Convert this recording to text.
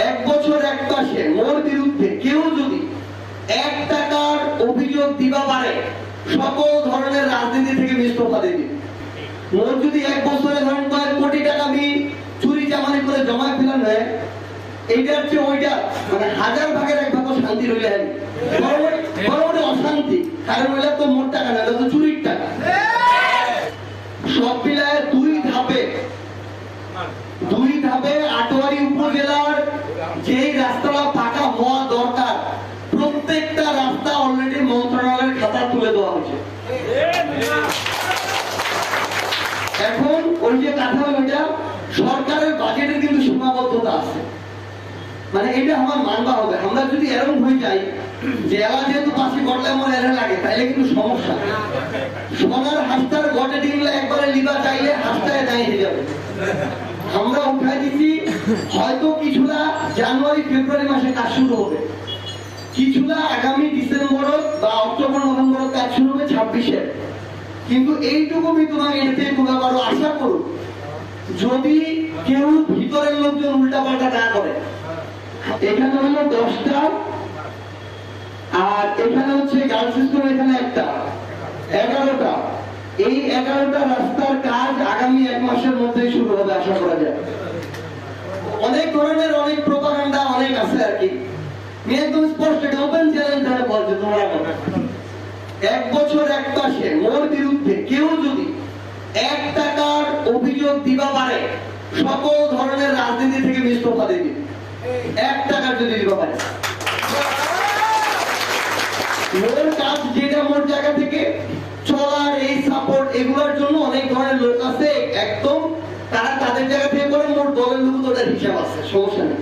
এক বছর এক মাসে মোর বিরুদ্ধে কেউ যদি এক টাকার অভিযোগ দিবা পারে সকল ধরনের রাজনীতি থেকে ইস্তফা দিই মোর যদি এক বছরে ধরেন কয়েক কোটি টাকা আমি চুরি চামারি করে জমা ফেলান হয় এইটার চেয়ে ওইটা মানে হাজার ভাগের এক ভাগও শান্তি রইলে হয়। বড় অশান্তি কারণ ওইটা তো মোট টাকা না তো চুরির টাকা। সব মিলায় দুই ধাপে দুই যেই রাস্তাটা পাকা হওয়া দরকার, প্রত্যেকটা রাস্তা অলরেডি মন্ত্রণালয়ের খাতা তুলে দেওয়া হয়েছে। এখন ওই যে সরকারের বাজেটের কিন্তু সীমাবদ্ধতা আছে। মানে এটা আমার মানবা হবে। আমরা যদি এরকম হয়ে যাই যেহেতু পাশে গড়লে আমার এরা লাগে, তাইলে কিন্তু সমস্যা। সোনার হাসতার আমরা উঠাই দিচ্ছি হয়তো কিছুটা জানুয়ারি, ফেব্রুয়ারি মাসে কাজ শুরু হবে। কিছুটা আগামী ডিসেম্বর বা অক্টোবর, নভেম্বর কাজ শুরু হবে ছাব্বিশে। কিন্তু এইটুকু আমি তোমাকে এতে তোমরা আশা করো, যদি কেউ ভিতরের লোকজন উল্টা পাল্টা না করে, এখানে হলো দশটা, আর এখানে হচ্ছে গার্লস স্কুল এখানে একটা, এগারোটা। এই এগারোটা রাস্তার কাজ আগামী এক মাসের মধ্যে শুরু আমি একদম স্পষ্ট এটা ওপেন চ্যালেঞ্জ ধরে বলছি তোমরা এক বছর এক মাসে মোর বিরুদ্ধে কেউ যদি এক টাকার অভিযোগ দিবা পারে, সকল ধরনের রাজনীতি থেকে ইস্তফা দেবে। এক টাকার যদি দিবা পারে। মোর কাজ যেটা মোর জায়গা থেকে চলার এই সাপোর্ট এগুলোর জন্য অনেক ধরনের লোক আছে, একদম তারা তাদের জায়গা থেকে করে মোট দলের লোক হিসাব আছে, সমস্যা নেই।